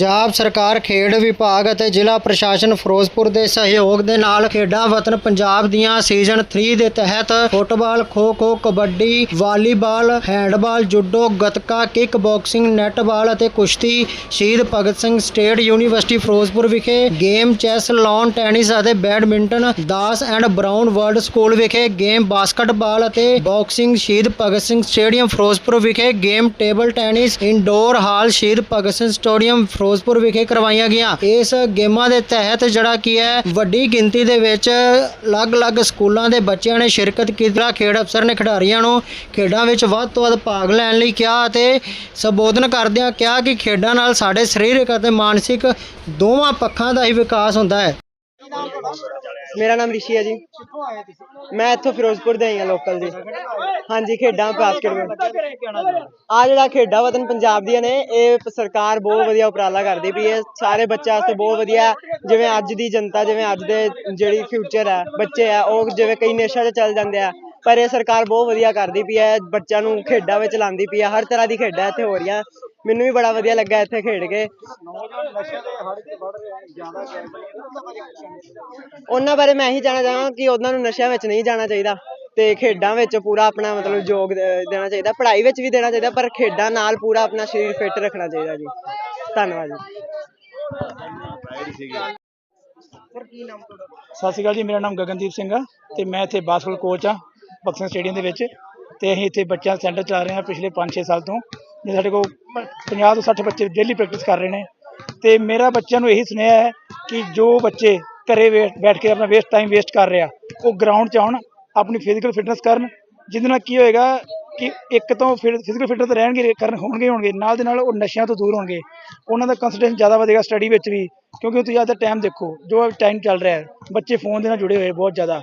ਪੰਜਾਬ ਸਰਕਾਰ ਖੇਡ ਵਿਭਾਗ ਅਤੇ ਜ਼ਿਲ੍ਹਾ ਪ੍ਰਸ਼ਾਸਨ ਫਿਰੋਜ਼ਪੁਰ ਦੇ ਸਹਿਯੋਗ ਦੇ ਨਾਲ ਖੇਡਾਂ ਵਤਨ ਪੰਜਾਬ ਦੀਆਂ ਸੀਜ਼ਨ 3 ਦੇ ਤਹਿਤ football kho kho kabaddi, volleyball, handball, judo, gatka kick boxing netball ਅਤੇ ਕੁਸ਼ਤੀ ਸ਼ਹੀਦ ਭਗਤ ਸਿੰਘ ਸਟੇਟ ਯੂਨੀਵਰਸਿਟੀ ਫਿਰੋਜ਼ਪੁਰ ਵਿਖੇ ਗੇਮ ਚੈਸ ਲਾਨ ਟੈਨਿਸ ਅਤੇ badminton, Das and Brown world school ਵਿਖੇ ਗੇਮ ਬਾਸਕਟਬਾਲ ਅਤੇ ਬਾਕਸਿੰਗ ਸ਼ਹੀਦ ਭਗਤ ਸਿੰਘ ਸਟੇਡੀਅਮ ਫਿਰੋਜ਼ਪੁਰ ਵਿਖੇ game table tennis indoor hall Shaheed Bhagat Singh stadium Firozpur ਵਿਖੇ ਕਰਵਾਈਆਂ ਗਈਆਂ। ਇਸ ਗੇਮਾਂ ਦੇ ਤਹਿਤ ਜਿਹੜਾ ਕੀ ਹੈ, ਵੱਡੀ ਗਿਣਤੀ ਦੇ ਵਿੱਚ ਅਲੱਗ-ਅਲੱਗ ਸਕੂਲਾਂ ਦੇ ਬੱਚਿਆਂ ਨੇ ਸ਼ਿਰਕਤ ਕੀਤੀ। ਖੇਡ ਅਫਸਰ ਨੇ ਖਿਡਾਰੀਆਂ ਨੂੰ ਖੇਡਾਂ ਵਿੱਚ ਵੱਧ ਤੋਂ ਵੱਧ ਭਾਗ ਲੈਣ ਲਈ ਕਿਹਾ ਅਤੇ ਸੰਬੋਧਨ ਕਰਦਿਆਂ ਕਿਹਾ ਕਿ ਖੇਡਾਂ ਨਾਲ ਸਾਡੇ ਸਰੀਰਕ ਅਤੇ ਮਾਨਸਿਕ ਦੋਵਾਂ ਪੱਖਾਂ ਦਾ ਹੀ ਵਿਕਾਸ ਹੁੰਦਾ ਹੈ। ਮੇਰਾ ਨਾਮ ਰਿਸ਼ੀ ਹੈ ਜੀ। ਕਿੱਥੋਂ ਆਏ ਤੁਸੀਂ ਮੈਂ ਇੱਥੋਂ ਫਿਰੋਜ਼ਪੁਰ ਦੇ ਆਈ ਹਾਂ ਲੋਕਲ ਜੀ। ਹਾਂਜੀ, ਖੇਡਾਂ ਬਾਸਕਟਬਾਲ ਆ ਜਿਹੜਾ ਖੇਡਾਂ ਵਤਨ ਪੰਜਾਬ ਦੀਆਂ ਨੇ, ਇਹ ਸਰਕਾਰ ਬਹੁਤ ਵਧੀਆ ਉਪਰਾਲਾ ਕਰਦੀ ਪਈ ਹੈ। ਸਾਰੇ ਬੱਚਿਆਂ ਵਾਸਤੇ ਬਹੁਤ ਵਧੀਆ ਜਿਵੇਂ ਅੱਜ ਦੀ ਜਨਤਾ, ਜਿਵੇਂ ਅੱਜ ਦੇ ਜਿਹੜੀ ਫਿਊਚਰ ਹੈ, ਬੱਚੇ ਆ ਉਹ ਜਿਵੇਂ ਕਈ ਨਸ਼ਾ 'ਚ ਚੱਲ ਜਾਂਦੇ ਆ। ਪਰ ਇਹ ਸਰਕਾਰ ਬਹੁਤ ਵਧੀਆ ਕਰਦੀ ਪਈ ਹੈ। ਬੱਚਿਆਂ ਨੂੰ ਖੇਡਾਂ ਵਿੱਚ ਲਾਉਂਦੀ ਪਈ ਹੈ। ਹਰ ਤਰ੍ਹਾਂ ਦੀ ਖੇਡਾਂ ਇੱਥੇ ਹੋ ਰਹੀਆਂ। ਮੈਨੂੰ ਵੀ ਬੜਾ ਵਧੀਆ ਲੱਗਾ ਇੱਥੇ ਖੇਡ ਕੇ। ਉਹਨਾਂ ਬਾਰੇ ਮੈਂ ਇਹੀ ਜਾਣਨਾ ਚਾਹਾਂਗਾ ਕਿ ਉਹਨਾਂ ਨੂੰ ਨਸ਼ਿਆਂ ਵਿੱਚ ਨਹੀਂ ਜਾਣਾ ਚਾਹੀਦਾ ਤੇ ਖੇਡਾਂ ਵਿੱਚ ਪੂਰਾ ਆਪਣਾ ਮਤਲਬ ਯੋਗ ਦੇਣਾ ਚਾਹੀਦਾ, ਪੜ੍ਹਾਈ ਵਿੱਚ ਵੀ ਦੇਣਾ ਚਾਹੀਦਾ, ਪਰ ਖੇਡਾਂ ਨਾਲ ਪੂਰਾ ਆਪਣਾ ਸਰੀਰ ਫਿੱਟ ਰੱਖਣਾ ਚਾਹੀਦਾ ਜੀ। ਧੰਨਵਾਦ ਜੀ। ਸਤਿ ਸ਼੍ਰੀ ਅਕਾਲ ਜੀ, ਮੇਰਾ ਨਾਮ ਗਗਨਦੀਪ ਸਿੰਘ ਆ ਤੇ ਮੈਂ ਇੱਥੇ ਬਾਸਕਟਬਾਲ ਕੋਚ ਆ ਬਕਸਿੰਗ ਸਟੇਡੀਅਮ ਦੇ ਵਿੱਚ ਤੇ ਅਸੀਂ ਇੱਥੇ ਬੱਚਿਆਂ ਦਾ ਸੈਂਟਰ ਚਲਾ ਰਹੇ ਹਾਂ ਪਿਛਲੇ 5-6 ਸਾਲ ਤੋਂ। ਜੇ ਸਾਡੇ ਕੋਲ 50 ਤੋਂ 60 ਬੱਚੇ ਡੇਲੀ ਪ੍ਰੈਕਟਿਸ ਕਰ ਰਹੇ ਨੇ, ਤੇ ਮੇਰਾ ਬੱਚਿਆਂ ਨੂੰ ਇਹੀ ਸੁਨੇਹਾ ਹੈ ਕਿ ਜੋ ਬੱਚੇ ਘਰੇ ਵੇ- ਬੈਠ ਕੇ ਆਪਣਾ ਵੇਸਟ ਟਾਈਮ ਵੇਸਟ ਕਰ ਰਿਹਾ, ਉਹ ਗਰਾਊਂਡ 'ਚ ਆਉਣ, ਆਪਣੀ ਫਿਜ਼ੀਕਲ ਫਿਟਨੈਸ ਕਰਨ, ਜਿਹਦੇ ਨਾਲ ਕੀ ਹੋਏਗਾ ਕਿ ਇੱਕ ਤੋਂ ਫਿਜ਼ੀਕਲ ਫਿਟਨੈਸ ਤਾਂ ਰਹਿਣਗੇ, ਕਰਨ ਹੋਣਗੇ ਹੋਣਗੇ, ਨਾਲ ਦੇ ਨਾਲ ਉਹ ਨਸ਼ਿਆਂ ਤੋਂ ਦੂਰ ਹੋਣਗੇ। ਉਹਨਾਂ ਦਾ ਕੰਸੈਂਟਰੇਸ਼ਨ ਜ਼ਿਆਦਾ ਵਧੇਗਾ ਸਟੱਡੀ ਵਿੱਚ ਵੀ, ਕਿਉਂਕਿ ਤੁਸੀਂ ਅੱਜ ਟਾਈਮ ਦੇਖੋ, ਜੋ ਟਾਈਮ ਚੱਲ ਰਿਹਾ ਹੈ, ਬੱਚੇ ਫੋਨ ਦੇ ਨਾਲ ਜੁੜੇ ਹੋਏ ਬਹੁਤ ਜ਼ਿਆਦਾ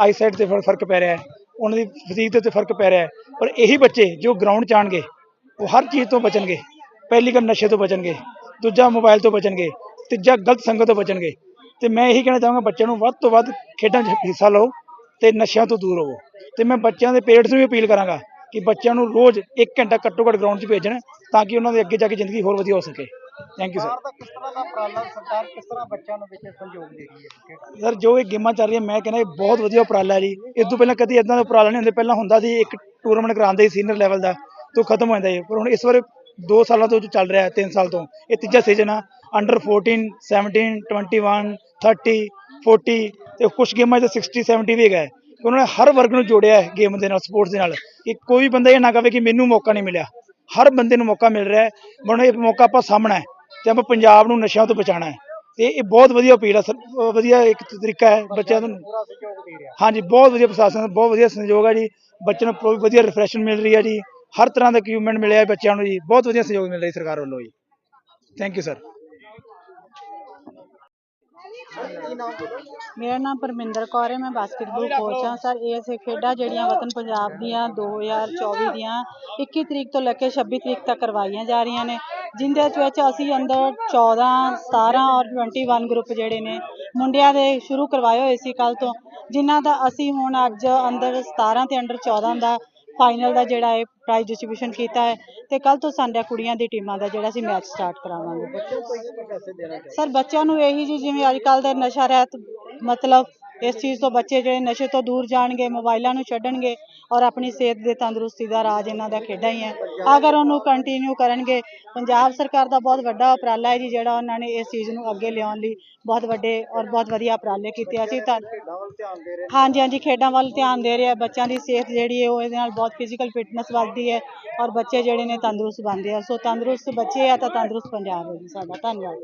ਆਈਸਾਈਟ ਤੇ ਫ਼ਰਕ ਪੈ ਰਿਹਾ ਹੈ, ਉਹਨਾਂ ਦੀ ਫਿਜ਼ੀਕ ਦੇ ਉੱਤੇ ਫ਼ਰਕ ਪੈ ਰਿਹਾ ਹੈ, ਪਰ ਇਹੀ ਬੱਚੇ ਜੋ ਗਰਾਊਂਡ 'ਚ ਆਉਣਗੇ ਉਹ ਹਰ ਚੀਜ਼ ਤੋਂ ਬਚਣਗੇ। ਪਹਿਲੀ ਗੱਲ ਨਸ਼ੇ ਤੋਂ ਬਚਣਗੇ। ਦੂਜਾ ਮੋਬਾਈਲ ਤੋਂ ਬਚਣਗੇ। ਤੀਜਾ ਗਲਤ ਸੰਗਤ ਤੋਂ ਬਚਣਗੇ। ਤੇ ਮੈਂ ਇਹੀ ਕਹਿਣਾ ਚਾਹਾਂਗਾ ਬੱਚਿਆਂ ਨੂੰ ਵੱਧ ਤੋਂ ਵੱਧ ਖੇਡਾਂ 'ਚ ਹਿੱਸਾ ਲਓ ਤੇ ਨਸ਼ਿਆਂ ਤੋਂ ਦੂਰ ਰਹੋ। ਤੇ ਮੈਂ ਬੱਚਿਆਂ ਦੇ ਪੇਰੈਂਟਸ ਨੂੰ ਵੀ ਅਪੀਲ ਕਰਾਂਗਾ ਕਿ ਬੱਚਿਆਂ ਨੂੰ ਰੋਜ਼ 1 ਘੰਟਾ ਘੱਟੋ ਘੱਟ ਗਰਾਊਂਡ 'ਚ ਭੇਜਣ ਤਾਂ ਕਿ ਉਹਨਾਂ ਦੇ ਅੱਗੇ ਜਾ ਕੇ ਜ਼ਿੰਦਗੀ ਹੋਰ ਵਧੀਆ ਹੋ ਸਕੇ। ਥੈਂਕ ਯੂ ਸਰ ਕਿਸ ਤਰ੍ਹਾਂ ਦਾ ਉਪਰਾਲਾ ਸਰਕਾਰ ਕਿਸ ਤਰ੍ਹਾਂ ਬੱਚਿਆਂ ਨੂੰ ਵਿੱਚ ਸਹਿਯੋਗ ਦੇ ਰਹੀ ਹੈ? ਸਰ ਜੋ ਇਹ ਗੇਮਾਂ ਚੱਲ ਰਹੀਆਂ ਮੈਂ ਕਹਿੰਦਾ ਇਹ ਬਹੁਤ ਵਧੀਆ ਉਪਰਾਲਾ ਹੈ ਜੀ। ਇਸ ਤੋਂ ਪਹਿਲਾਂ ਕਦੀ ਇਦਾਂ ਦਾ ਉਪਰਾਲਾ ਨਹੀਂ ਹੁੰਦੇ। ਪਹਿਲਾਂ ਹੁੰਦਾ ਸੀ ਇੱਕ ਟੂਰਨਾਮੈਂਟ ਕਰਾਉਂਦੇ ਸੀ ਸੀਨੀਅਰ ਲੈਵਲ ਦਾ। ਤੇ ਖਤਮ ਹੋ ਜਾਂਦਾ ਸੀ ਪਰ ਹੁਣ ਇਸ ਵਾਰ 2 ਸਾਲਾਂ ਤੋਂ ਜੋ ਚੱਲ ਰਿਹਾ ਹੈ 3 ਸਾਲ ਤੋਂ ਇਹ ਤੀਜਾ ਸੀਜ਼ਨ ਆ। ਅੰਡਰ 14 17 21 30 40 ਤੇ ਕੁਝ ਗੇਮਾਂ 'ਚ 60 70 ਵੀ ਹੈਗਾ ਹੈ। ਉਹਨਾਂ ਨੇ ਹਰ ਵਰਗ ਨੂੰ ਜੋੜਿਆ ਹੈ ਗੇਮ ਦੇ ਨਾਲ ਸਪੋਰਟਸ ਦੇ ਨਾਲ। ਕਿ ਕੋਈ ਬੰਦਾ ਇਹ ਨਾ ਕਹੇ ਕਿ ਮੈਨੂੰ ਮੌਕਾ ਨਹੀਂ ਮਿਲਿਆ। ਹਰ ਬੰਦੇ ਨੂੰ ਮੌਕਾ ਮਿਲ ਰਿਹਾ ਹੈ। ਹੁਣ ਇਹ ਮੌਕਾ ਆਪਾਂ ਸਾਹਮਣਾ ਹੈ ਤੇ ਆਪਾਂ ਪੰਜਾਬ ਨੂੰ ਨਸ਼ਿਆਂ ਤੋਂ ਬਚਾਉਣਾ ਹੈ। ਤੇ ਇਹ ਬਹੁਤ ਵਧੀਆ ਅਪੀਲ ਹੈ ਵਧੀਆ ਇੱਕ ਤਰੀਕਾ ਹੈ ਬੱਚਿਆਂ ਨੂੰ। ਦੇ ਹਾਂਜੀ ਬਹੁਤ ਵਧੀਆ ਪ੍ਰਸ਼ਾਸਨ ਦਾ ਬਹੁਤ ਵਧੀਆ ਸਹਿਯੋਗ ਹੈ ਜੀ। ਬੱਚਿਆਂ ਨੂੰ ਵਧੀਆ ਰਿਫਰੈਸ਼ਨ ਮਿਲ ਰਹੀ ਹੈ ਜੀ। ਹਰ ਤਰ੍ਹਾਂ ਦਾ ਇਕਵਿਪਮੈਂਟ ਮਿਲਿਆ ਹੈ ਬੱਚਿਆਂ ਨੂੰ ਜੀ। ਬਹੁਤ ਵਧੀਆ ਸਹਿਯੋਗ ਮਿਲ ਰਿਹਾ ਸਰਕਾਰ ਵੱਲੋਂ ਜੀ। ਥੈਂਕ ਯੂ ਸਰ ਮੇਰਾ ਨਾਮ ਪਰਮਿੰਦਰ ਕੌਰ ਹੈ, ਮੈਂ ਬਾਸਕਟਬਾਲ ਕੋਚ ਹਾਂ। ਸਰ ਇਹ ਖੇਡਾਂ ਜਿਹੜੀਆਂ ਵਤਨ ਪੰਜਾਬ ਦੀਆਂ 2024 ਦੀਆਂ 21 ਤਰੀਕ ਤੋਂ ਲੈ ਕੇ 26 ਤਰੀਕ ਤੱਕ ਕਰਵਾਈਆਂ ਜਾ ਰਹੀਆਂ ਨੇ, ਜਿੰਦੇ ਵਿੱਚ ਅਸੀਂ ਅੰਦਰ 14 17 ਔਰ 21 ਗਰੁੱਪ ਜਿਹੜੇ ਨੇ, ਮੁੰਡਿਆਂ ਦੇ ਸ਼ੁਰੂ ਕਰਵਾਏ ਹੋਏ ਸੀ ਕੱਲ ਤੋਂ, ਜਿਨ੍ਹਾਂ ਦਾ ਅਸੀਂ ਹੁਣ ਅੱਜ ਅੰਦਰ 17 ਤੇ ਅੰਡਰ 14 ਦਾ ਫਾਈਨਲ ਦਾ ਜਿਹੜਾ ਹੈ ਪ੍ਰਾਈਜ਼ ਡਿਸਟ੍ਰੀਬਿਊਸ਼ਨ ਕੀਤਾ ਹੈ ਤੇ ਕੱਲ ਤੋਂ ਸਾਡਾ ਕੁੜੀਆਂ ਦੀ ਟੀਮਾਂ ਦਾ ਜਿਹੜਾ ਅਸੀਂ ਮੈਚ ਸਟਾਰਟ ਕਰਾਵਾਂਗੇ। ਸਰ ਬੱਚਿਆਂ ਨੂੰ ਇਹੀ ਜੀ ਜਿਵੇਂ ਅੱਜ ਕੱਲ ਦੇ ਨਸ਼ਾ ਰਹਿਤ ਮਤਲਬ ਇਸ ਚੀਜ਼ ਤੋਂ ਬੱਚੇ ਜਿਹੜੇ ਨਸ਼ੇ ਤੋਂ ਦੂਰ ਜਾਣਗੇ ਮੋਬਾਈਲਾਂ ਨੂੰ ਛੱਡਣਗੇ ਔਰ ਆਪਣੀ ਸਿਹਤ ਦੇ ਤੰਦਰੁਸਤੀ ਦਾ ਰਾਜ ਇਹਨਾਂ ਦਾ ਖੇਡਾਂ ਹੀ ਹੈ। ਅਗਰ ਉਹਨੂੰ ਕੰਟੀਨਿਊ ਕਰਨਗੇ, ਪੰਜਾਬ ਸਰਕਾਰ ਦਾ ਬਹੁਤ ਵੱਡਾ ਉਪਰਾਲਾ ਹੈ ਜੀ, ਜਿਹੜਾ ਉਹਨਾਂ ਨੇ ਇਸ ਚੀਜ਼ ਨੂੰ ਅੱਗੇ ਲਿਆਉਣ ਲਈ ਬਹੁਤ ਵੱਡੇ ਔਰ ਬਹੁਤ ਵਧੀਆ ਉਪਰਾਲੇ ਕੀਤੇ ਅਸੀਂ ਤਾਂ ਹਾਂਜੀ ਹਾਂਜੀ, ਖੇਡਾਂ ਵੱਲ ਧਿਆਨ ਦੇ ਰਿਹਾ, ਬੱਚਿਆਂ ਦੀ ਸਿਹਤ ਜਿਹੜੀ ਹੈ ਉਹ ਇਹਦੇ ਨਾਲ ਬਹੁਤ ਫਿਜ਼ੀਕਲ ਫਿਟਨੈਸ ਵੱਧਦੀ ਹੈ ਔਰ ਬੱਚੇ ਜਿਹੜੇ ਨੇ ਤੰਦਰੁਸਤ ਬਣਦੇ ਆ। ਸੋ ਤੰਦਰੁਸਤ ਬੱਚੇ ਆ ਤਾਂ ਤੰਦਰੁਸਤ ਪੰਜਾਬ ਹੈ ਜੀ, ਸਾਡਾ ਧੰਨਵਾਦ।